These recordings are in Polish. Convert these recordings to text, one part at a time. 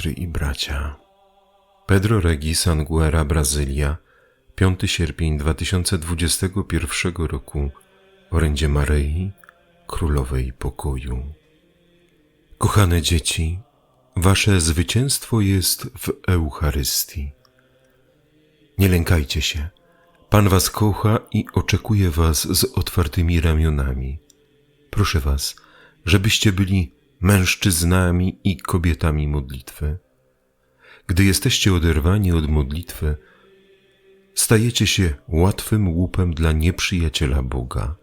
siostry i bracia. Pedro Regis Anguera, Brazylia, 5 sierpień 2021 roku, orędzie Maryi, Królowej Pokoju. Kochane dzieci, wasze zwycięstwo jest w Eucharystii. Nie lękajcie się. Pan was kocha i oczekuje was z otwartymi ramionami. Proszę was, żebyście byli mężczyznami i kobietami modlitwy. Gdy jesteście oderwani od modlitwy, stajecie się łatwym łupem dla nieprzyjaciela Boga.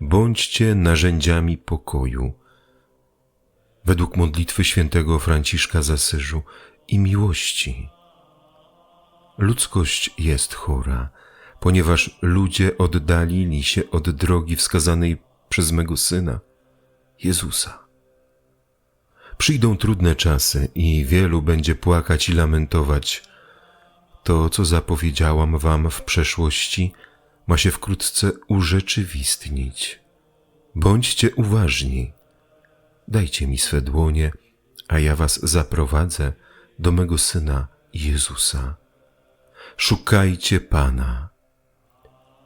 Bądźcie narzędziami pokoju. Według modlitwy świętego Franciszka z Asyżu i miłości. Ludzkość jest chora, ponieważ ludzie oddalili się od drogi wskazanej przez mego Syna, Jezusa. Przyjdą trudne czasy i wielu będzie płakać i lamentować. To, co zapowiedziałam wam w przeszłości, ma się wkrótce urzeczywistnić. Bądźcie uważni. Dajcie mi swe dłonie, a ja was zaprowadzę do mego Syna Jezusa. Szukajcie Pana.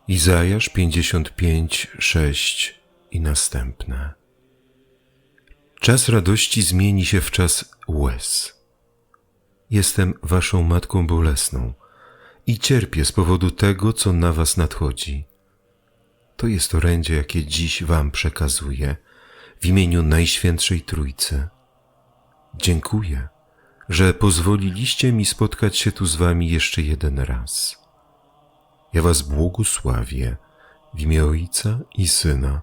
Izajasz 55, 6 i następne. Czas radości zmieni się w czas łez. Jestem waszą matką bolesną i cierpię z powodu tego, co na was nadchodzi. To jest orędzie, jakie dziś wam przekazuję w imieniu Najświętszej Trójcy. Dziękuję, że pozwoliliście mi spotkać się tu z wami jeszcze jeden raz. Ja was błogosławię w imię Ojca i Syna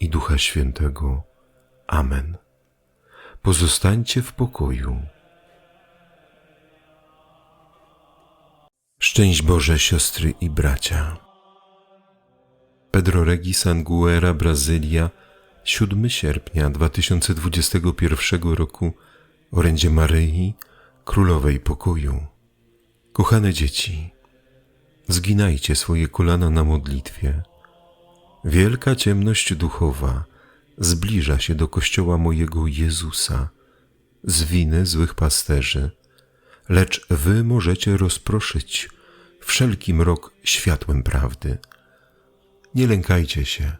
i Ducha Świętego. Amen. Pozostańcie w pokoju. Szczęść Boże, siostry i bracia. Pedro Regis Anguera, Brazylia, 7 sierpnia 2021 roku, orędzie Maryi, Królowej Pokoju. Kochane dzieci, zginajcie swoje kolana na modlitwie. Wielka ciemność duchowa zbliża się do kościoła mojego Jezusa z winy złych pasterzy, lecz wy możecie rozproszyć wszelki mrok światłem prawdy. Nie lękajcie się.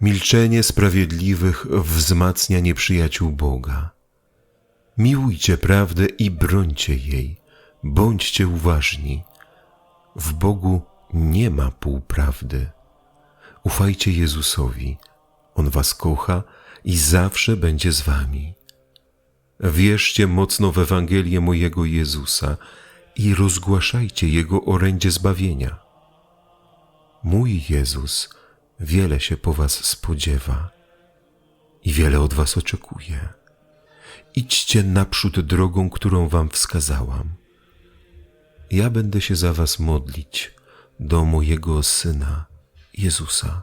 Milczenie sprawiedliwych wzmacnia nieprzyjaciół Boga. Miłujcie prawdę i brońcie jej, bądźcie uważni. W Bogu nie ma półprawdy. Ufajcie Jezusowi, On was kocha i zawsze będzie z wami. Wierzcie mocno w Ewangelię mojego Jezusa i rozgłaszajcie Jego orędzie zbawienia. Mój Jezus wiele się po was spodziewa i wiele od was oczekuje. Idźcie naprzód drogą, którą wam wskazałam. Ja będę się za was modlić do mojego Syna Jezusa.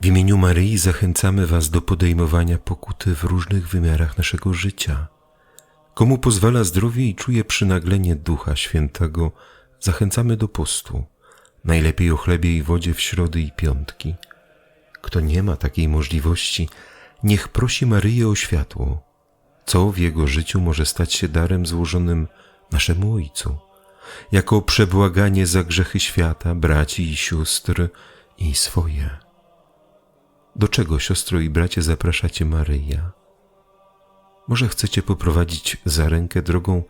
w imieniu Maryi zachęcamy Was do podejmowania pokuty w różnych wymiarach naszego życia. Komu pozwala zdrowie i czuje przynaglenie Ducha Świętego, zachęcamy do postu, najlepiej o chlebie i wodzie w środy i piątki. Kto nie ma takiej możliwości, niech prosi Maryję o światło, co w jego życiu może stać się darem złożonym naszemu Ojcu, jako przebłaganie za grzechy świata, braci i sióstr i swoje. Do czego, siostro i bracie, zapraszacie Maryja? Może chcecie poprowadzić za rękę drogą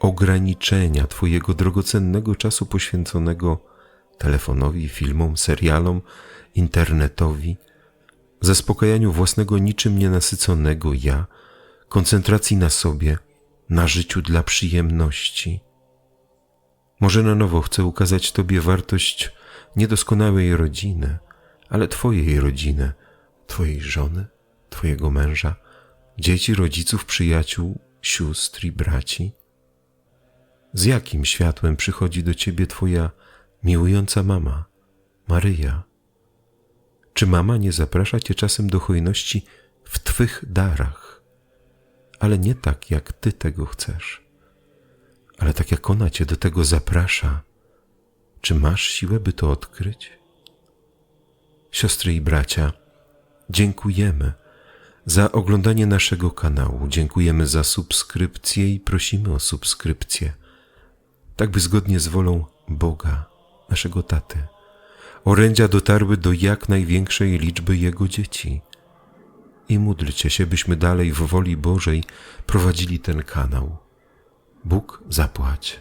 ograniczenia Twojego drogocennego czasu poświęconego telefonowi, filmom, serialom, internetowi, zaspokajaniu własnego niczym nienasyconego ja, koncentracji na sobie, na życiu dla przyjemności. Może na nowo chcę ukazać Tobie wartość niedoskonałej rodziny, ale Twojej rodziny, Twojej żony, Twojego męża, dzieci, rodziców, przyjaciół, sióstr i braci. Z jakim światłem przychodzi do ciebie Twoja miłująca mama, Maryja? Czy mama nie zaprasza Cię czasem do hojności w Twych darach, ale nie tak, jak Ty tego chcesz, ale tak, jak ona Cię do tego zaprasza? Czy masz siłę, by to odkryć? Siostry i bracia, dziękujemy za oglądanie naszego kanału, dziękujemy za subskrypcję i prosimy o subskrypcję, tak by zgodnie z wolą Boga, naszego Taty, orędzia dotarły do jak największej liczby Jego dzieci. I módlcie się, byśmy dalej w woli Bożej prowadzili ten kanał. Bóg zapłać.